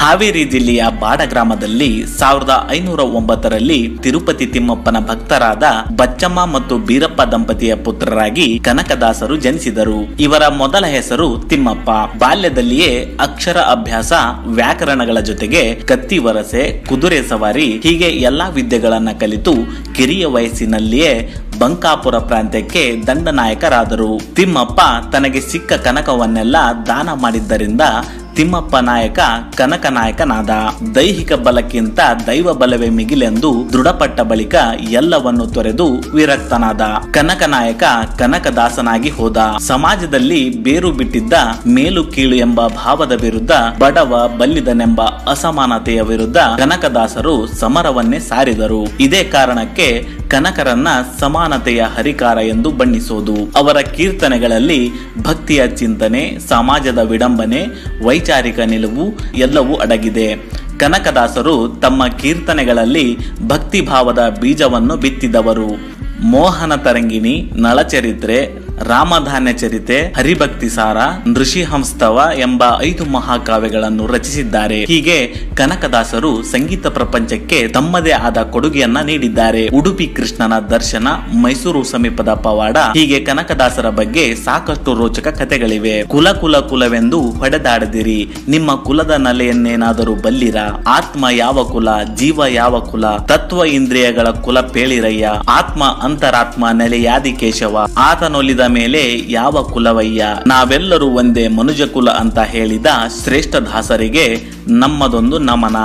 ಹಾವೇರಿ ಜಿಲ್ಲೆಯ ಬಾಡ ಗ್ರಾಮದಲ್ಲಿ ಸಾವಿರದ ಐನೂರ ಒಂಬತ್ತರಲ್ಲಿ ತಿರುಪತಿ ತಿಮ್ಮಪ್ಪನ ಭಕ್ತರಾದ ಬಚ್ಚಮ್ಮ ಮತ್ತು ಬೀರಪ್ಪ ದಂಪತಿಯ ಪುತ್ರರಾಗಿ ಕನಕದಾಸರು ಜನಿಸಿದರು. ಇವರ ಮೊದಲ ಹೆಸರು ತಿಮ್ಮಪ್ಪ. ಬಾಲ್ಯದಲ್ಲಿಯೇ ಅಕ್ಷರ ಅಭ್ಯಾಸ, ವ್ಯಾಕರಣಗಳ ಜೊತೆಗೆ ಕತ್ತಿ ವರಸೆ, ಕುದುರೆ ಸವಾರಿ, ಹೀಗೆ ಎಲ್ಲಾ ವಿದ್ಯೆಗಳನ್ನ ಕಲಿತು ಕಿರಿಯ ವಯಸ್ಸಿನಲ್ಲಿಯೇ ಬಂಕಾಪುರ ಪ್ರಾಂತ್ಯಕ್ಕೆ ದಂಡನಾಯಕರಾದರು. ತಿಮ್ಮಪ್ಪ ತನಗೆ ಸಿಕ್ಕ ಕನಕವನ್ನೆಲ್ಲ ದಾನ ಮಾಡಿದ್ದರಿಂದ ತಿಮ್ಮಪ್ಪ ನಾಯಕ, ಕನಕ ನಾಯಕನಾದ ದೈಹಿಕ ಬಲಕ್ಕಿಂತ ದೈವ ಬಲವೇ ಮಿಗಿಲೆಂದು ದೃಢಪಟ್ಟ ಬಳಿಕ ಎಲ್ಲವನ್ನು ತೊರೆದು ವಿರಕ್ತನಾದ ಕನಕ ನಾಯಕ ಕನಕದಾಸನಾಗಿ ಹೋದ. ಸಮಾಜದಲ್ಲಿ ಬೇರು ಬಿಟ್ಟಿದ್ದ ಮೇಲು ಕೀಳು ಎಂಬ ಭಾವದ ವಿರುದ್ಧ, ಬಡವ ಬಲ್ಲಿದನೆಂಬ ಅಸಮಾನತೆಯ ವಿರುದ್ಧ ಕನಕದಾಸರು ಸಮರವನ್ನೇ ಸಾರಿದರು. ಇದೇ ಕಾರಣಕ್ಕೆ ಕನಕರನ್ನ ಸಮಾನತೆಯ ಹರಿಕಾರ ಎಂದು ಬಣ್ಣಿಸೋದು. ಅವರ ಕೀರ್ತನೆಗಳಲ್ಲಿ ಭಕ್ತಿಯ ಚಿಂತನೆ, ಸಮಾಜದ ವಿಡಂಬನೆ, ವೈಚಾರಿಕ ನಿಲುವು ಎಲ್ಲವೂ ಅಡಗಿದೆ. ಕನಕದಾಸರು ತಮ್ಮ ಕೀರ್ತನೆಗಳಲ್ಲಿ ಭಕ್ತಿಭಾವದ ಬೀಜವನ್ನು ಬಿತ್ತಿದವರು. ಮೋಹನ ತರಂಗಿಣಿ ನಳಚರಿತ್ರೆ ರಾಮಧಾನ್ಯ ಚರಿತೆ, ಹರಿಭಕ್ತಿ ಸಾರ ನೃಷಿಹಂಸ್ತವ ಎಂಬ ಐದು ಮಹಾಕಾವ್ಯಗಳನ್ನು ರಚಿಸಿದ್ದಾರೆ. ಹೀಗೆ ಕನಕದಾಸರು ಸಂಗೀತ ಪ್ರಪಂಚಕ್ಕೆ ತಮ್ಮದೇ ಆದ ಕೊಡುಗೆಯನ್ನ ನೀಡಿದ್ದಾರೆ. ಉಡುಪಿ ಕೃಷ್ಣನ ದರ್ಶನ, ಮೈಸೂರು ಸಮೀಪದ ಪವಾಡ, ಹೀಗೆ ಕನಕದಾಸರ ಬಗ್ಗೆ ಸಾಕಷ್ಟು ರೋಚಕ ಕಥೆಗಳಿವೆ. ಕುಲ ಕುಲ ಕುಲವೆಂದು ಹೊಡೆದಾಡದಿರಿ, ನಿಮ್ಮ ಕುಲದ ನಲೆಯನ್ನೇನಾದರೂ ಬಲ್ಲಿರ? ಆತ್ಮ ಯಾವ ಕುಲ, ಜೀವ ಯಾವ ಕುಲ? ತತ್ವ ಇಂದ್ರಿಯಗಳ ಕುಲ ಪೇಳಿರಯ್ಯ, ಆತ್ಮ ಅಂತರಾತ್ಮ ನೆಲೆಯಾದಿ ಕೇಶವ. ಆತನೊಲಿದ ಮೇಲೆ ಯಾವ ಕುಲವಯ್ಯ? ನಾವೆಲ್ಲರೂ ಒಂದೇ ಮನುಜ ಕುಲ ಅಂತ ಹೇಳಿದ ಶ್ರೇಷ್ಠ ದಾಸರಿಗೆ ನಮ್ಮದೊಂದು ನಮನ.